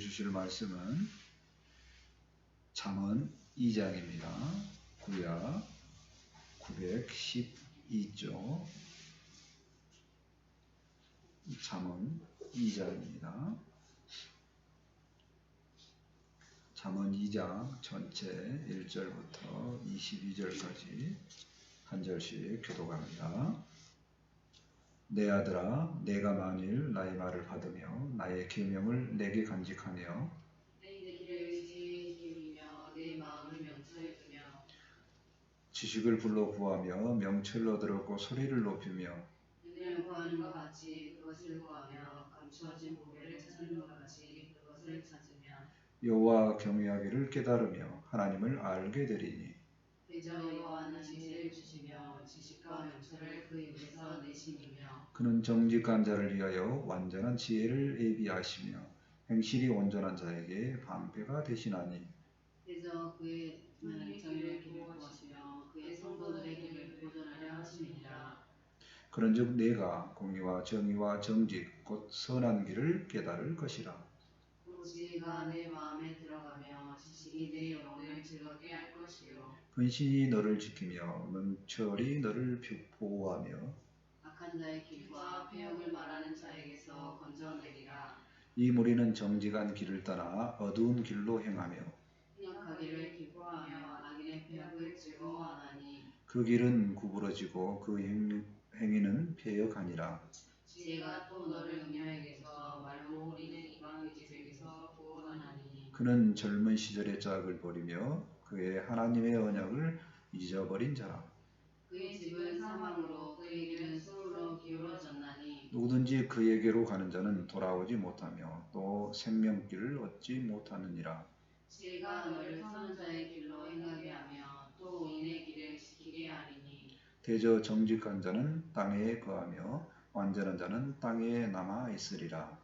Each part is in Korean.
주실 말씀은 잠언 2장입니다. 구약 912조 잠언 2장입니다. 잠언 2장 전체 1절부터 22절까지 한 절씩 교독합니다. 내 아들아 내가 만일 나의 말을 받으며 나의 계명을 내게 간직하며 지식을 불러 구하며 명철을 얻으려고 소리를 높이며 여호와 경외하기를 깨달으며 하나님을 알게 되리니 대저 여호와는 지혜를 주시며 지식과 명철을 그 입에서 그는 정직한 자를 위하여 완전한 지혜를 예비하시며 행실이 온전한 자에게 방패가 되시나니. 대저 그의 정의를 길을 구하시며 그의 성도들의 길을 보존하려 하심이니라. 그런즉 내가 공의와 정의와 정직 곧 선한 길을 깨달을 것이라 그 지혜가 내 마음에 들어가며 지식이 내 영혼을 즐겁게 할 것이요. 근신이 너를 지키며 명철이 너를 보호하며 악한 자의 길과 폐역을 말하는 자에게서 건져내리라. 이 무리는 정직한 길을 떠나 어두운 길로 행하며 행악하기를 기뻐하며 악인의 폐역을 즐거워하나니. 그 길은 구부러지고 그 행- 행위는 폐역하니라. 지혜가 또 너를 음녀에게서 말로 우리는 이방의 집에게서 구원하나니 그는 젊은 시절의 짝을 버리며 그의 하나님의 언약을 잊어버린 자라. 그의 집은 사망으로 그의 길은 수으로 기울어졌나니 누구든지 그에게로 가는 자는 돌아오지 못하며 또 생명길을 얻지 못하느니라. 지혜가 너를 선한 자의 길로 행하게 하며 또 의인의 길을 지키게 하리니 대저 정직한 자는 땅에 거하며 완전한 자는 땅에 남아 있으리라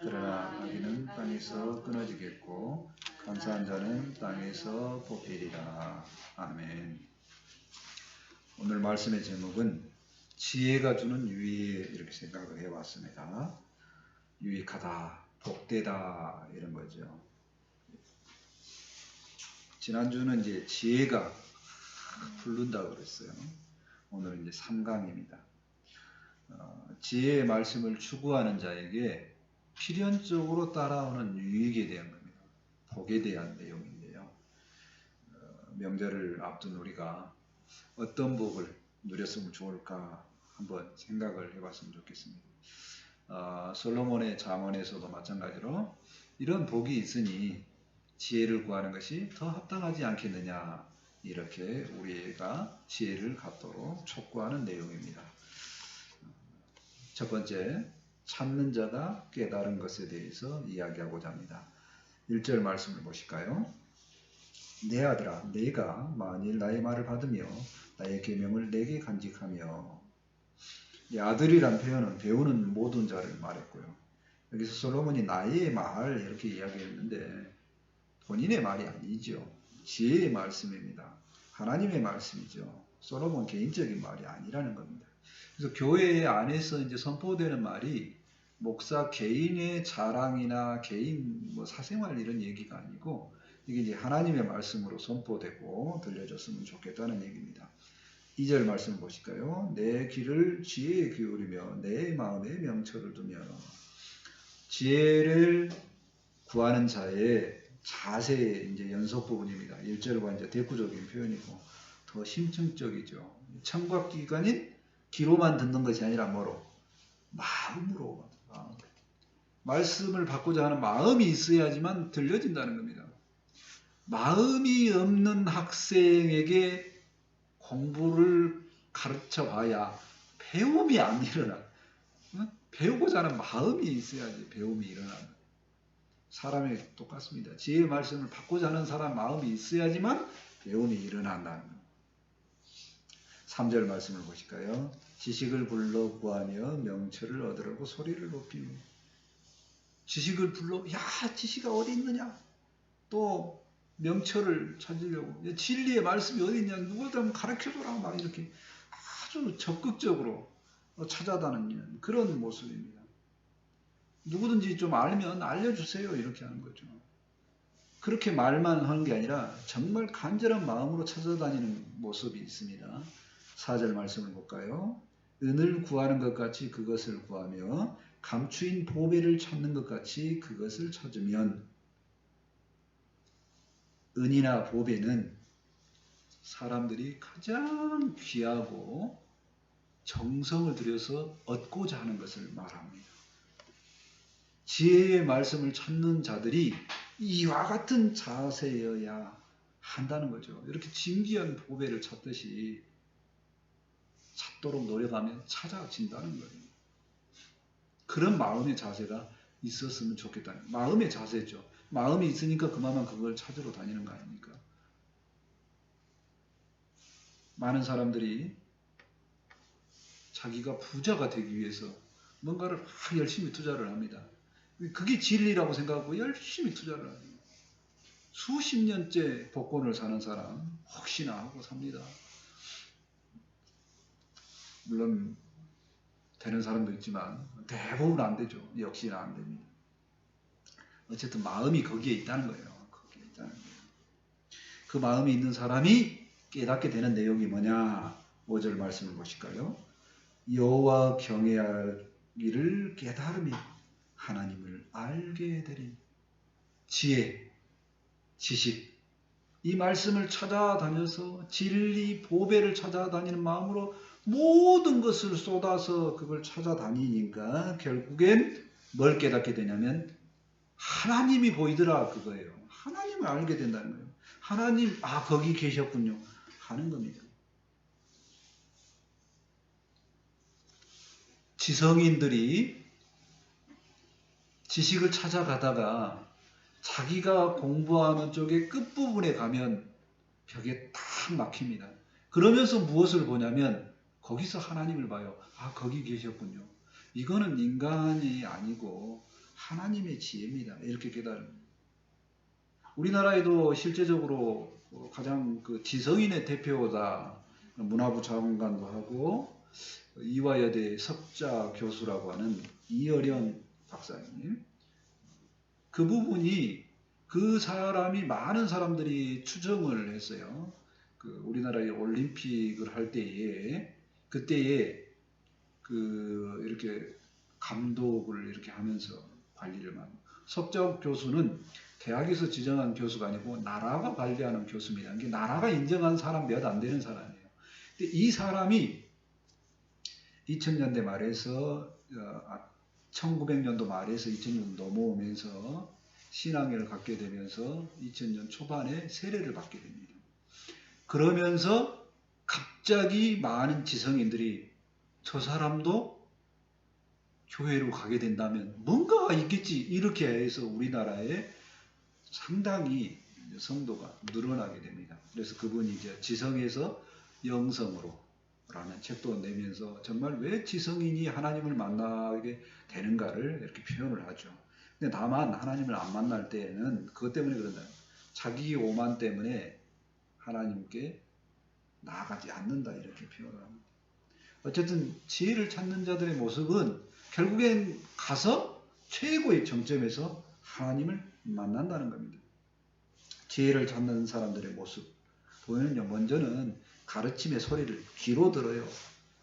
그러나 악인은 땅에서 끊어지겠고 감사한 자는 땅에서 뽑히리라. 아멘. 오늘 말씀의 제목은 지혜가 주는 유익 이렇게 생각을 해봤습니다. 유익하다, 복되다 이런 거죠. 지난주는 이제 지혜가 부른다 그랬어요. 오늘은 이제 3강입니다. 어, 지혜의 말씀을 추구하는 자에게 필연적으로 따라오는 유익에 대한 겁니다. 복에 대한 내용인데요. 어, 명절을 앞둔 우리가 어떤 복을 누렸으면 좋을까 한번 생각을 해봤으면 좋겠습니다. 어, 솔로몬의 잠언에서도 마찬가지로 이런 복이 있으니 지혜를 구하는 것이 더 합당하지 않겠느냐 이렇게 우리가 지혜를 갖도록 촉구하는 내용입니다. 첫 번째, 찾는 자가 깨달은 것에 대해서 이야기하고자 합니다. 1절 말씀을 보실까요? 내 아들아, 내가 만일 나의 말을 받으며 나의 계명을 내게 간직하며 이 아들이란 표현은 배우는 모든 자를 말했고요. 여기서 솔로몬이 나의 말 이렇게 이야기했는데 본인의 말이 아니죠. 지혜의 말씀입니다. 하나님의 말씀이죠. 솔로몬 개인적인 말이 아니라는 겁니다. 그래서 교회 안에서 이제 선포되는 말이 목사 개인의 자랑이나 개인 뭐 사생활 이런 얘기가 아니고 이게 이제 하나님의 말씀으로 선포되고 들려졌으면 좋겠다는 얘기입니다. 2절 말씀 보실까요? 내 길을 지혜에 기울이며 내 마음에 명철을 두며 지혜를 구하는 자의 자세의 이제 연속 부분입니다. 1절과 이제 대구적인 표현이고 더 심층적이죠. 청각기관인 귀로만 듣는 것이 아니라 뭐로? 마음으로. 마음. 말씀을 받고자 하는 마음이 있어야지만 들려진다는 겁니다. 마음이 없는 학생에게 공부를 가르쳐 봐야 배움이 안 일어나. 응? 배우고자 하는 마음이 있어야지 배움이 일어나는. 사람이 똑같습니다. 지혜의 말씀을 받고자 하는 사람 마음이 있어야지만 배움이 일어난다는 것. 3절 말씀을 보실까요? 지식을 불러 구하며 명철을 얻으려고 소리를 높이며 지식을 불러 야 지식이 어디 있느냐 또 명철을 찾으려고 진리의 말씀이 어디 있냐 누구든 가르쳐줘라 막 이렇게 아주 적극적으로 찾아다니는 그런 모습입니다. 누구든지 좀 알면 알려주세요. 이렇게 하는 거죠. 그렇게 말만 하는 게 아니라 정말 간절한 마음으로 찾아다니는 모습이 있습니다. 4절 말씀을 볼까요? 은을 구하는 것 같이 그것을 구하며 감추인 보배를 찾는 것 같이 그것을 찾으면 은이나 보배는 사람들이 가장 귀하고 정성을 들여서 얻고자 하는 것을 말합니다. 지혜의 말씀을 찾는 자들이 이와 같은 자세여야 한다는 거죠. 이렇게 진귀한 보배를 찾듯이 찾도록 노력하면 찾아진다는 거예요. 그런 마음의 자세가 있었으면 좋겠다는 마음의 자세죠. 마음이 있으니까 그만만 그걸 찾으러 다니는 거 아닙니까? 많은 사람들이 자기가 부자가 되기 위해서 뭔가를 막 열심히 투자를 합니다. 그게 진리라고 생각하고 열심히 투자를 합니다. 수십 년째 복권을 사는 사람 혹시나 하고 삽니다. 물론 되는 사람도 있지만 대부분 안 되죠. 역시나 안 됩니다. 어쨌든 마음이 거기에 있다는 거예요. 거기에 있다는 거예요. 그 마음이 있는 사람이 깨닫게 되는 내용이 뭐냐? 5절 말씀을 보실까요? 여호와 경외하기를 깨달으며 하나님을 알게 되리 지혜, 지식 이 말씀을 찾아다녀서 진리 보배를 찾아다니는 마음으로 모든 것을 쏟아서 그걸 찾아다니니까 결국엔 뭘 깨닫게 되냐면 하나님이 보이더라 그거예요. 하나님을 알게 된다는 거예요. 하나님 아 거기 계셨군요 하는 겁니다. 지성인들이 지식을 찾아가다가 자기가 공부하는 쪽의 끝부분에 가면 벽에 딱 막힙니다. 그러면서 무엇을 보냐면 거기서 하나님을 봐요. 아, 거기 계셨군요. 이거는 인간이 아니고 하나님의 지혜입니다. 이렇게 깨달은. 우리나라에도 실제적으로 가장 그 지성인의 대표다 문화부 장관도 하고 이화여대 석자 교수라고 하는 이어령 박사님. 그 부분이 그 사람이 많은 사람들이 추정을 했어요. 그 우리나라의 올림픽을 할 때에 그때에 그 이렇게 감독을 이렇게 하면서 관리를 만 석자 교수는 대학에서 지정한 교수가 아니고 나라가 관리하는 교수입니다. 이게 나라가 인정한 사람 몇 안 되는 사람이에요. 근데 이 사람이 2000년대 말에서 1900년도 말에서 2000년 넘어오면서 신앙을 갖게 되면서 2000년 초반에 세례를 받게 됩니다. 그러면서 갑자기 많은 지성인들이 저 사람도 교회로 가게 된다면 뭔가가 있겠지 이렇게 해서 우리나라에 상당히 성도가 늘어나게 됩니다. 그래서 그분이 이제 지성에서 영성으로 라는 책도 내면서 정말 왜 지성인이 하나님을 만나게 되는가를 이렇게 표현을 하죠. 근데 다만 하나님을 안 만날 때에는 그것 때문에 그런다. 자기 오만 때문에 하나님께 나아가지 않는다 이렇게 표현을 합니다. 어쨌든 지혜를 찾는 자들의 모습은 결국엔 가서 최고의 정점에서 하나님을 만난다는 겁니다. 지혜를 찾는 사람들의 모습 보면요 먼저는 가르침의 소리를 귀로 들어요.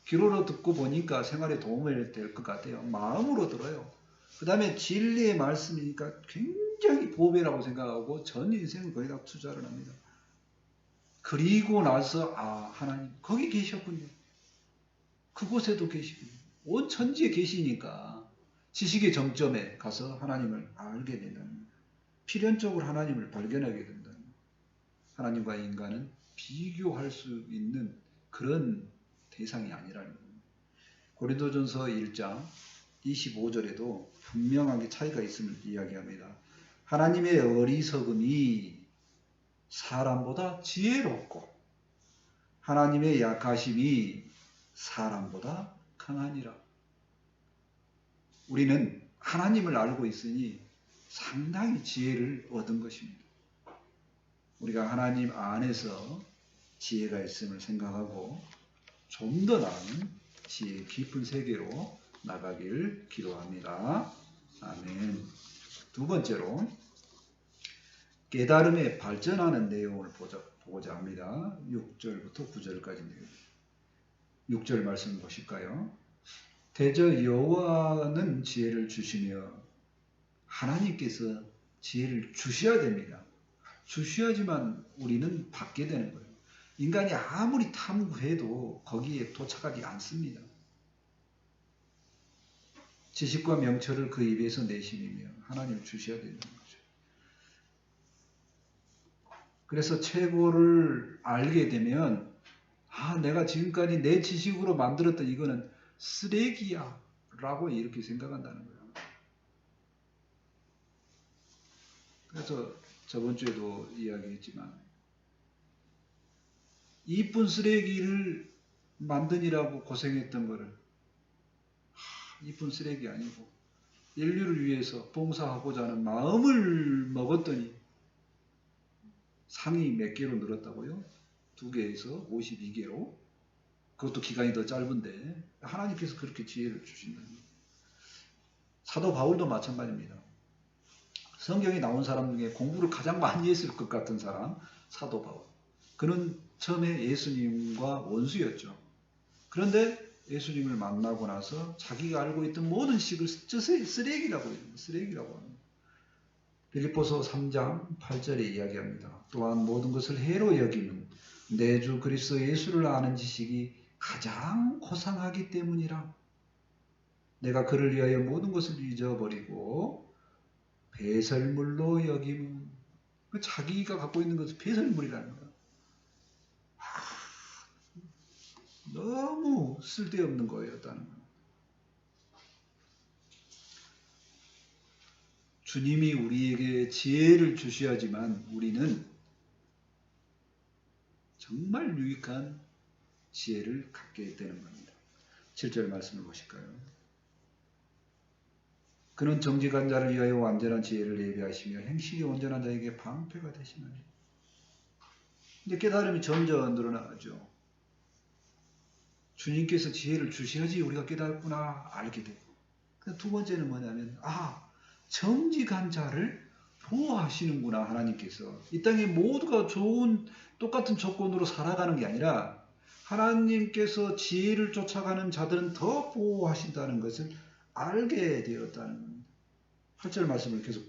귀로 듣고 보니까 생활에 도움이 될것 같아요. 마음으로 들어요. 그 다음에 진리의 말씀이니까 굉장히 보배라고 생각하고 전 인생을 거의 다 투자를 합니다. 그리고 나서 아 하나님 거기 계셨군요. 그곳에도 계시군요. 온 천지에 계시니까 지식의 정점에 가서 하나님을 알게 된다는 필연적으로 하나님을 발견하게 된다는 하나님과 인간은 비교할 수 있는 그런 대상이 아니라는 겁니다. 고린도전서 1장 25절에도 분명하게 차이가 있음을 이야기합니다. 하나님의 어리석음이 사람보다 지혜롭고 하나님의 약하심이 사람보다 강하니라. 우리는 하나님을 알고 있으니 상당히 지혜를 얻은 것입니다. 우리가 하나님 안에서 지혜가 있음을 생각하고 좀 더 나은 지혜 깊은 세계로 나가길 기도합니다. 아멘. 두 번째로 깨달음에 발전하는 내용을 보자, 보고자 합니다. 6절부터 9절까지인데요. 6절 말씀 보실까요? 대저 여호와는 지혜를 주시며 하나님께서 지혜를 주셔야 됩니다. 주셔야지만 우리는 받게 되는 거예요. 인간이 아무리 탐구해도 거기에 도착하지 않습니다. 지식과 명철을 그 입에서 내심이며 하나님 주셔야 거죠. 그래서 최고를 알게 되면 아 내가 지금까지 내 지식으로 만들었던 이거는 쓰레기야 라고 이렇게 생각한다는 거예요. 그래서 저번 주에도 이야기했지만 이쁜 쓰레기를 만드니라고 고생했던 거를 하, 이쁜 쓰레기 아니고 인류를 위해서 봉사하고자 하는 마음을 먹었더니 상이 몇 개로 늘었다고요? 두 개에서 52개로 그것도 기간이 더 짧은데 하나님께서 그렇게 지혜를 주신다는. 사도 바울도 마찬가지입니다. 성경에 나온 사람 중에 공부를 가장 많이 했을 것 같은 사람 사도 바울. 그는 처음에 예수님과 원수였죠. 그런데 예수님을 만나고 나서 자기가 알고 있던 모든 식을 쓰레기라고 해요. 쓰레기라고 합니다. 빌립보서 3장 8절에 이야기합니다. 또한 모든 것을 해로 여기는 내 주 그리스도 예수를 아는 지식이 가장 고상하기 때문이라. 내가 그를 위하여 모든 것을 잊어버리고 배설물로 여김은 그 자기가 갖고 있는 것은 배설물이라는 거야. 너무 쓸데없는 거였다는 거야. 주님이 우리에게 지혜를 주셔야지만 우리는 정말 유익한 지혜를 갖게 되는 겁니다. 7절 말씀을 보실까요? 그는 정직한 자를 위하여 완전한 지혜를 예비하시며 행실이 온전한 자에게 방패가 되시나니. 근데 깨달음이 점점 늘어나죠. 주님께서 지혜를 주셔야지 우리가 깨닫구나 알게 되고. 두 번째는 뭐냐면 아 정직한 자를 보호하시는구나 하나님께서 이 땅에 모두가 좋은 똑같은 조건으로 살아가는 게 아니라 하나님께서 지혜를 쫓아가는 자들은 더 보호하신다는 것을 알게 되었다는 겁니다. 8절 말씀을 계속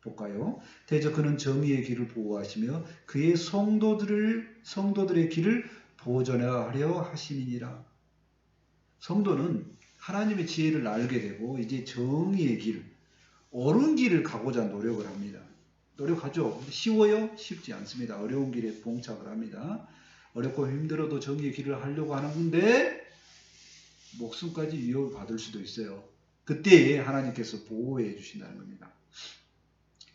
볼까요? 대저 그는 정의의 길을 보호하시며 그의 성도들을 성도들의 길을 보존하려 하심이니라. 성도는 하나님의 지혜를 알게 되고 이제 정의의 길, 옳은 길을 가고자 노력을 합니다. 노력하죠. 쉬워요? 쉽지 않습니다. 어려운 길에 봉착을 합니다. 어렵고 힘들어도 정의의 길을 하려고 하는데 목숨까지 위협을 받을 수도 있어요. 그때에 하나님께서 보호해 주신다는 겁니다.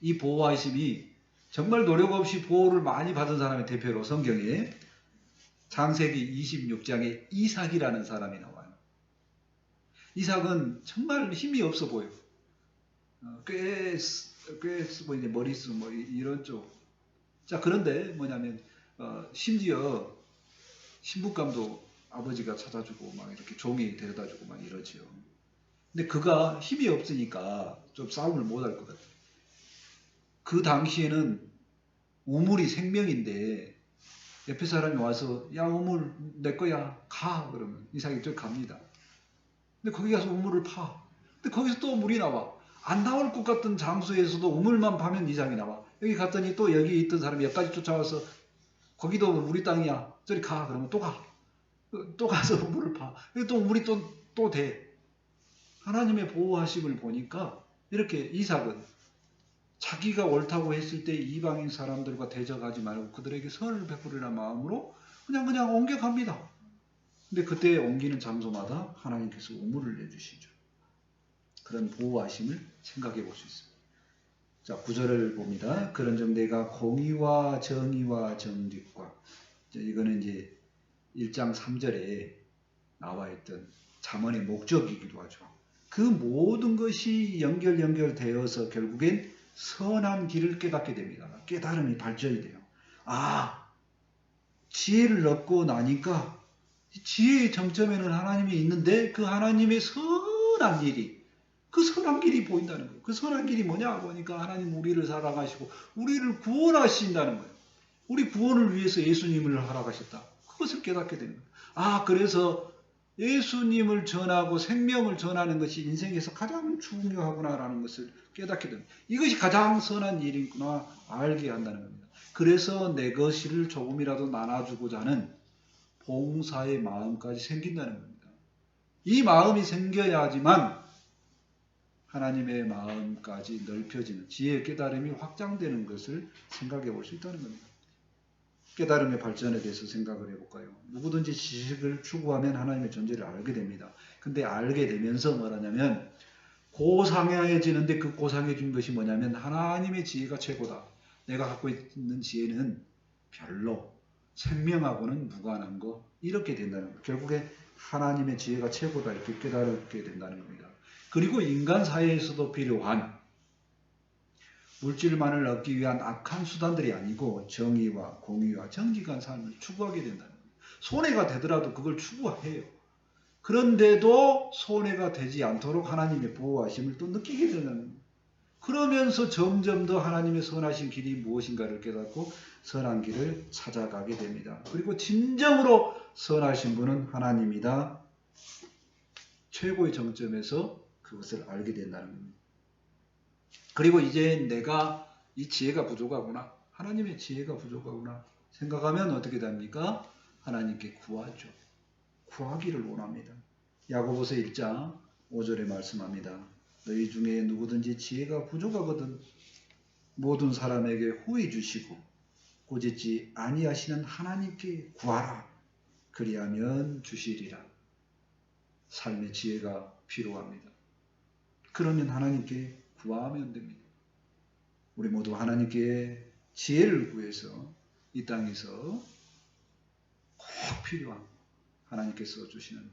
이 보호하심이 정말 노력 없이 보호를 많이 받은 사람의 대표로 성경에 창세기 26장에 이삭이라는 사람이 나와요. 이삭은 정말 힘이 없어 보여. 어, 꽤, 꽤 보이네. 머리수 뭐 이런 쪽. 자, 그런데 뭐냐면, 어, 심지어 신부감도 아버지가 찾아주고 막 이렇게 종이 데려다 주고 막 이러지요. 근데 그가 힘이 없으니까 좀 싸움을 못 할 것 같아요. 그 당시에는 우물이 생명인데 옆에 사람이 와서 야 우물 내 거야 가 그러면 이삭이 저 갑니다. 근데 거기 가서 우물을 파. 근데 거기서 또 물이 나와. 안 나올 것 같은 장소에서도 우물만 파면 이삭이 나와. 여기 갔더니 또 여기 있던 사람이 여기까지 쫓아와서 거기도 우리 땅이야. 저리 가. 그러면 또 가. 또 가서 우물을 파. 또 우물이 또, 또 돼. 하나님의 보호하심을 보니까 이렇게 이삭은 자기가 옳다고 했을 때 이방인 사람들과 대적하지 말고 그들에게 선을 베풀으라 마음으로 그냥 그냥 옮겨갑니다. 근데 그때 옮기는 장소마다 하나님께서 우물을 내주시죠. 그런 보호하심을 생각해 볼 수 있습니다. 자, 구절을 봅니다. 그런즉 내가 공의와 정의와 정직과 이거는 이제 1장 3절에 나와 있던 잠언의 목적이기도 하죠. 그 모든 것이 연결 연결되어서 결국엔 선한 길을 깨닫게 됩니다. 깨달음이 발전이 돼요. 아, 지혜를 얻고 나니까 지혜의 정점에는 하나님이 있는데 그 하나님의 선한 일이 그 선한 길이 보인다는 거예요. 그 선한 길이 뭐냐 보니까 하나님 우리를 사랑하시고 우리를 구원하신다는 거예요. 우리 구원을 위해서 예수님을 허락하셨다. 그것을 깨닫게 되는 거예요. 아 그래서 예수님을 전하고 생명을 전하는 것이 인생에서 가장 중요하구나라는 것을 깨닫게 됩니다. 이것이 가장 선한 일이구나 알게 한다는 겁니다. 그래서 내 것을 조금이라도 나눠주고자 하는 봉사의 마음까지 생긴다는 겁니다. 이 마음이 생겨야지만 하나님의 마음까지 넓혀지는 지혜의 깨달음이 확장되는 것을 생각해 볼 수 있다는 겁니다. 깨달음의 발전에 대해서 생각을 해볼까요? 누구든지 지식을 추구하면 하나님의 존재를 알게 됩니다. 근데 알게 되면서 뭐라냐면 고상해지는데 그 고상해진 것이 뭐냐면 하나님의 지혜가 최고다. 내가 갖고 있는 지혜는 별로 생명하고는 무관한 거 이렇게 된다는 거. 결국에 하나님의 지혜가 최고다 이렇게 깨달게 된다는 겁니다. 그리고 인간 사회에서도 필요한 물질만을 얻기 위한 악한 수단들이 아니고 정의와 공의와 정직한 삶을 추구하게 된다는 겁니다. 손해가 되더라도 그걸 추구해요. 그런데도 손해가 되지 않도록 하나님의 보호하심을 또 느끼게 되는. 그러면서 점점 더 하나님의 선하신 길이 무엇인가를 깨닫고 선한 길을 찾아가게 됩니다. 그리고 진정으로 선하신 분은 하나님이다. 최고의 정점에서 그것을 알게 된다는 겁니다. 그리고 이제 내가 이 지혜가 부족하구나. 하나님의 지혜가 부족하구나. 생각하면 어떻게 됩니까? 하나님께 구하죠. 구하기를 원합니다. 야고보서 1장 5절에 말씀합니다. 너희 중에 누구든지 지혜가 부족하거든 모든 사람에게 후히 주시고 꾸짖지 아니하시는 하나님께 구하라. 그리하면 주시리라. 삶의 지혜가 필요합니다. 그러면 하나님께 구하면 됩니다. 우리 모두 하나님께 지혜를 구해서 이 땅에서 꼭 필요한 하나님께서 주시는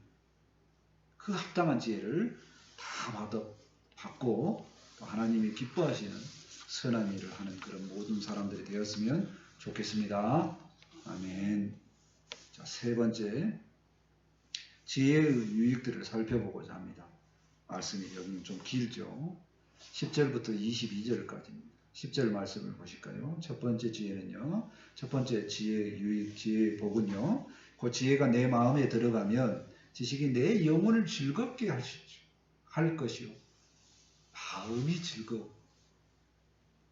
그 합당한 지혜를 다 받아, 받고 또 하나님이 기뻐하시는 선한 일을 하는 그런 모든 사람들이 되었으면 좋겠습니다. 아멘. 자, 세 번째 지혜의 유익들을 살펴보고자 합니다. 말씀이 여기는 좀 길죠. 10절부터 22절까지입니다. 10절 말씀을 보실까요? 첫 번째 지혜는요. 첫 번째 지혜 유익 지혜의 복은요. 그 지혜가 내 마음에 들어가면 지식이 내 영혼을 즐겁게 할, 수, 할 것이요. 마음이 즐거워.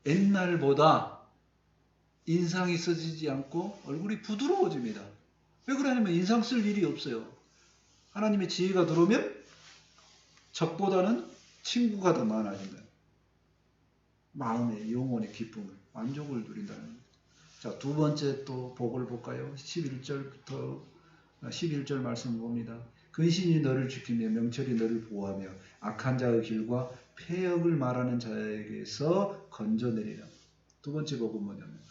옛날보다 인상이 써지지 않고 얼굴이 부드러워집니다. 왜 그러냐면 인상 쓸 일이 없어요. 하나님의 지혜가 들어오면 적보다는 친구가 더 많아진다. 마음의 영혼의 기쁨을 만족을 누린다는. 자, 두 번째 또 복을 볼까요? 11절부터 11절 말씀 봅니다. 근신이 너를 지키며 명철이 너를 보호하며 악한 자의 길과 폐역을 말하는 자에게서 건져내리라. 두 번째 복은 뭐냐면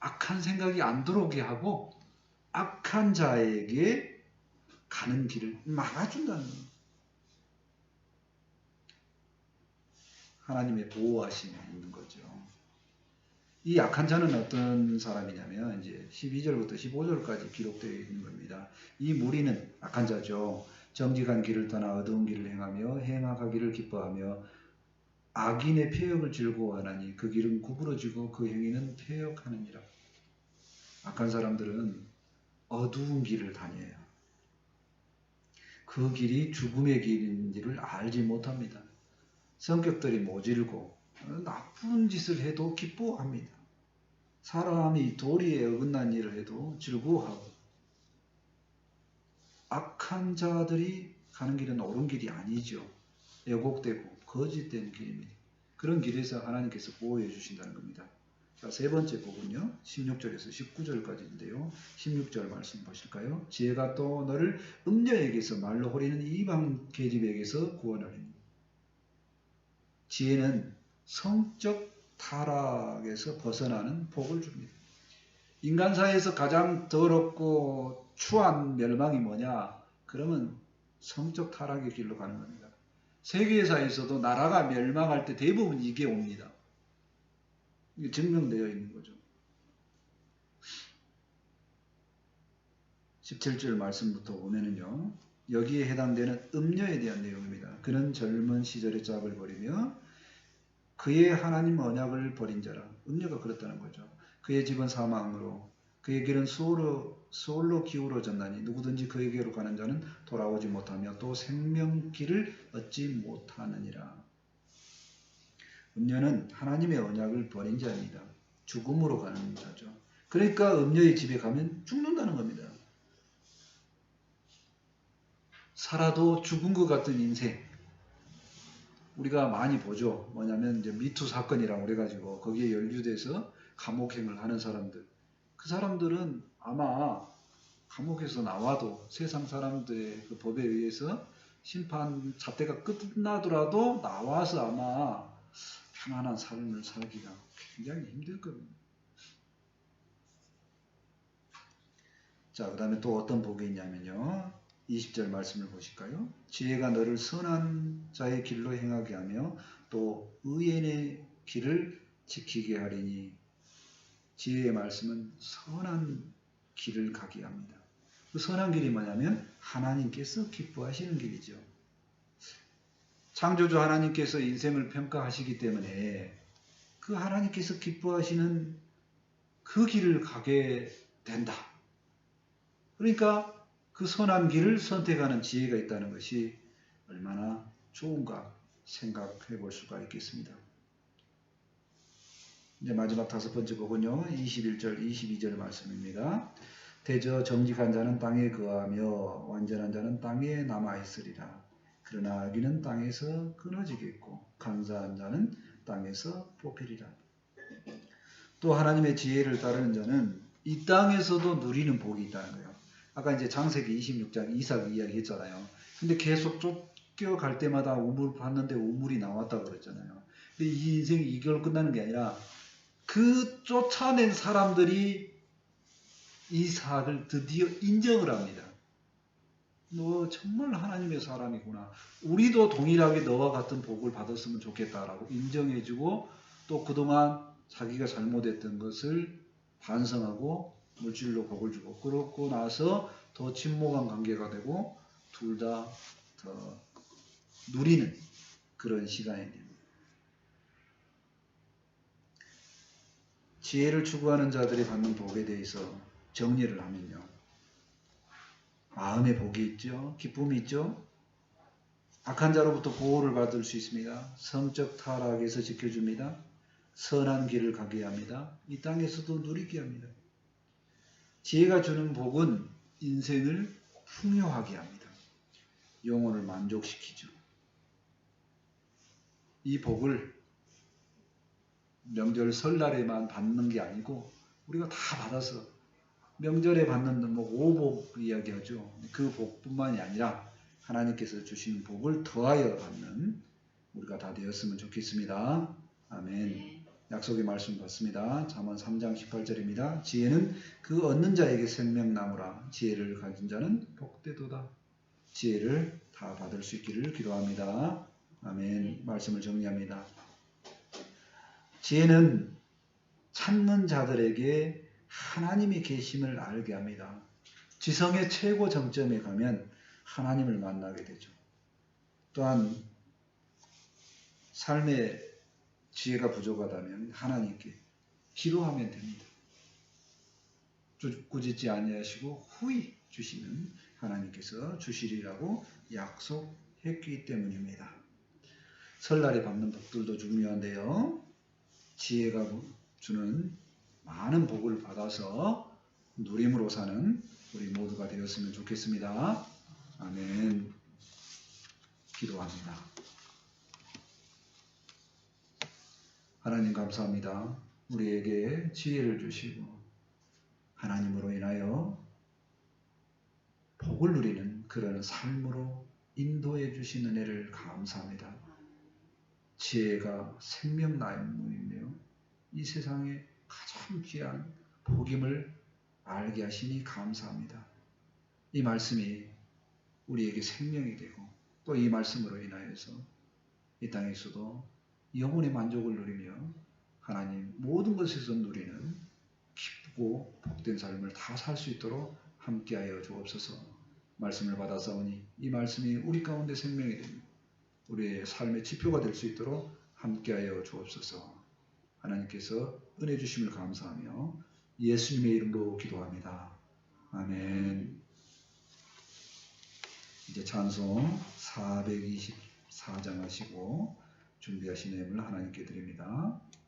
악한 생각이 안 들어오게 하고 악한 자에게 가는 길을 막아준다는 겁니다. 하나님의 보호하심이 있는 거죠. 이 약한 자는 어떤 사람이냐면 이제 12절부터 15절까지 기록되어 있는 겁니다. 이 무리는 악한 자죠. 정직한 길을 떠나 어두운 길을 행하며 행악하기를 기뻐하며 악인의 폐역을 즐거워하나니 그 길은 구부러지고 그 행위는 폐역하느니라. 악한 사람들은 어두운 길을 다녀요. 그 길이 죽음의 길인 지를 알지 못합니다. 성격들이 모질고 나쁜 짓을 해도 기뻐합니다. 사람이 도리에 어긋난 일을 해도 즐거워하고 악한 자들이 가는 길은 옳은 길이 아니죠. 왜곡되고 거짓된 길입니다. 그런 길에서 하나님께서 보호해 주신다는 겁니다. 자, 세 번째 부분요. 16절에서 19절까지인데요. 16절 말씀 보실까요? 지혜가 또 너를 음녀에게서 말로 호리는 이방 계집에게서 구원하리니 지혜는 성적 타락에서 벗어나는 복을 줍니다. 인간 사회에서 가장 더럽고 추한 멸망이 뭐냐? 그러면 성적 타락의 길로 가는 겁니다. 세계사에서도 나라가 멸망할 때 대부분 이게 옵니다. 이게 증명되어 있는 거죠. 17절 말씀부터 보면은요. 여기에 해당되는 음녀에 대한 내용입니다. 그는 젊은 시절의 짝을 버리며 그의 하나님 언약을 버린 자라. 음녀가 그렇다는 거죠. 그의 집은 사망으로 그의 길은 수월로, 수월로 기울어졌나니 누구든지 그에게로 가는 자는 돌아오지 못하며 또 생명길을 얻지 못하느니라. 음녀는 하나님의 언약을 버린 자입니다. 죽음으로 가는 자죠. 그러니까 음녀의 집에 가면 죽는다는 겁니다. 살아도 죽은 것 같은 인생. 우리가 많이 보죠. 뭐냐면 이제 미투 사건이라고 그래가지고 거기에 연루돼서 감옥행을 하는 사람들. 그 사람들은 아마 감옥에서 나와도 세상 사람들의 그 법에 의해서 심판 잣대가 끝나더라도 나와서 아마 편안한 삶을 살기가 굉장히 힘들 겁니다. 자, 그 다음에 또 어떤 복이 있냐면요. 20절 말씀을 보실까요? 지혜가 너를 선한 자의 길로 행하게 하며 또 의인의 길을 지키게 하리니 지혜의 말씀은 선한 길을 가게 합니다. 그 선한 길이 뭐냐면 하나님께서 기뻐하시는 길이죠. 창조주 하나님께서 인생을 평가하시기 때문에 그 하나님께서 기뻐하시는 그 길을 가게 된다. 그러니까 그 선한 길을 선택하는 지혜가 있다는 것이 얼마나 좋은가 생각해 볼 수가 있겠습니다. 이제 마지막 다섯 번째 복은요. 21절, 22절 말씀입니다. 대저 정직한 자는 땅에 거하며 완전한 자는 땅에 남아 있으리라. 그러나 악인은 땅에서 끊어지겠고 간사한 자는 땅에서 뽑히리라. 또 하나님의 지혜를 따르는 자는 이 땅에서도 누리는 복이 있다는 거예요. 아까 이제 장세기 26장 이삭 이야기 했잖아요. 근데 계속 쫓겨갈 때마다 우물 봤는데 우물이 나왔다고 그랬잖아요. 근데 이 인생이 이걸 끝나는 게 아니라 그 쫓아낸 사람들이 이삭을 드디어 인정을 합니다. 너 정말 하나님의 사람이구나. 우리도 동일하게 너와 같은 복을 받았으면 좋겠다라고 인정해주고 또 그동안 자기가 잘못했던 것을 반성하고 물질로 복을 주고 그렇고 나서 더 친목한 관계가 되고 둘 다 더 누리는 그런 시간이 됩니다. 지혜를 추구하는 자들이 받는 복에 대해서 정리를 하면요. 마음의 복이 있죠. 기쁨이 있죠. 악한 자로부터 보호를 받을 수 있습니다. 성적 타락에서 지켜줍니다. 선한 길을 가게 합니다. 이 땅에서도 누리게 합니다. 지혜가 주는 복은 인생을 풍요하게 합니다. 영혼을 만족시키죠. 이 복을 명절 설날에만 받는 게 아니고 우리가 다 받아서 명절에 받는 뭐 오복 이야기하죠. 그 복뿐만이 아니라 하나님께서 주신 복을 더하여 받는 우리가 다 되었으면 좋겠습니다. 아멘. 네. 약속의 말씀 받습니다. 잠언 3장 18절입니다. 지혜는 그 얻는 자에게 생명나무라. 지혜를 가진 자는 복되도다. 지혜를 다 받을 수 있기를 기도합니다. 아멘. 말씀을 정리합니다. 지혜는 찾는 자들에게 하나님의 계심을 알게 합니다. 지성의 최고 정점에 가면 하나님을 만나게 되죠. 또한 삶의 지혜가 부족하다면 하나님께 기도하면 됩니다. 꾸짖지 아니하시고 후히 주시는 하나님께서 주시리라고 약속했기 때문입니다. 설날에 받는 복들도 중요한데요. 지혜가 주는 많은 복을 받아서 누림으로 사는 우리 모두가 되었으면 좋겠습니다. 아멘. 기도합니다. 하나님 감사합니다. 우리에게 지혜를 주시고 하나님으로 인하여 복을 누리는 그런 삶으로 인도해 주신 은혜를 감사합니다. 지혜가 생명나무이며 이 세상에 가장 귀한 복임을 알게 하시니 감사합니다. 이 말씀이 우리에게 생명이 되고 또 이 말씀으로 인하여서 이 땅에서도 영혼의 만족을 누리며 하나님 모든 것에서 누리는 기쁘고 복된 삶을 다 살 수 있도록 함께하여 주옵소서. 말씀을 받아사오니 이 말씀이 우리 가운데 생명이 됩니다. 우리의 삶의 지표가 될 수 있도록 함께하여 주옵소서. 하나님께서 은혜 주심을 감사하며 예수님의 이름으로 기도합니다. 아멘. 이제 찬송 424장 하시고 준비하신 내용을 하나님께 드립니다.